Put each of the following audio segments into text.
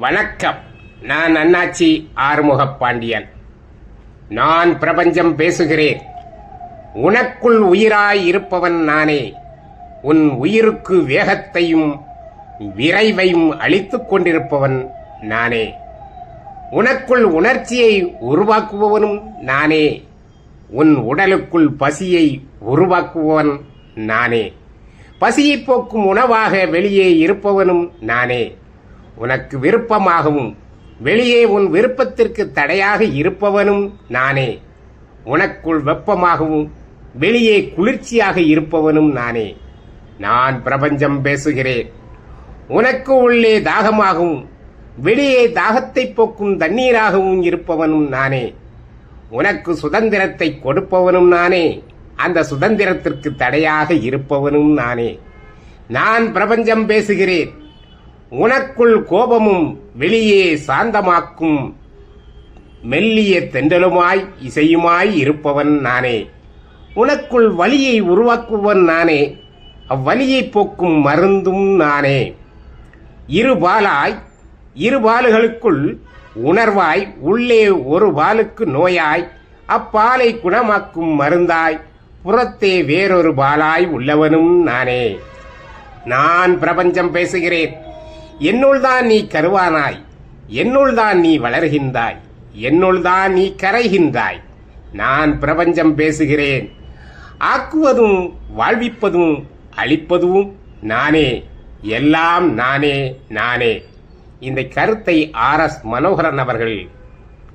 வணக்கம். நான் அண்ணாச்சி ஆறுமுக பாண்டியன். நான் பிரபஞ்சம் பேசுகிறேன். உனக்குள் உயிராய் இருப்பவன் நானே. உன் உயிருக்கு வேகத்தையும் விரைவையும் அளித்துக் கொண்டிருப்பவன் நானே. உனக்குள் உணர்ச்சியை உருவாக்குபவனும் நானே. உன் உடலுக்குள் பசியை உருவாக்குபவன் நானே. பசியை போக்கும் உணவாக வெளியே இருப்பவனும் நானே. உனக்கு விருப்பமாகவும் வெளியே உன் விருப்பத்திற்கு தடையாக இருப்பவனும் நானே. உனக்குள் வெப்பமாகவும் வெளியே குளிர்ச்சியாக இருப்பவனும் நானே. நான் பிரபஞ்சம் பேசுகிறேன். உனக்கு உள்ளே தாகமாகவும் வெளியே தாகத்தை போக்கும் தண்ணீராகவும் இருப்பவனும் நானே. உனக்கு சுதந்திரத்தை கொடுப்பவனும் நானே. அந்த சுதந்திரத்திற்கு தடையாக இருப்பவனும் நானே. நான் பிரபஞ்சம் பேசுகிறேன். உனக்குள் கோபமும் வெளியே சாந்தமாக்கும் மெல்லிய தெண்டலுமாய் இசையுமாய் இருப்பவன் நானே. உனக்குள் வலியை உருவாக்குவன் நானே. அவ்வலியை போக்கும் மருந்தும் நானே. இருபாலாய் இரு பாலுகளுக்குள் உணர்வாய் உள்ளே ஒரு பாலுக்கு நோயாய் அப்பாலை குணமாக்கும் மருந்தாய் புறத்தே வேறொரு பாலாய் உள்ளவனும் நானே. நான் பிரபஞ்சம் பேசுகிறேன். என்னுள் தான் நீ கருவானாய் என்னுள் தான் நீ வளர்கின்றாய் என்னுள் தான் நீ கரைகின்றாய். நான் பிரபஞ்சம் பேசுகிறேன். ஆக்குவதும் வாழ்விப்பதும் அழிப்பதும் நானே எல்லாம் நானே நானே. இந்த கருத்தை ஆர் எஸ் மனோகரன் அவர்கள்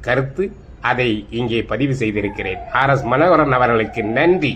கருத்து அதை இங்கே பதிவு செய்திருக்கிறேன். ஆர் எஸ் மனோகரன் அவர்களுக்கு நன்றி.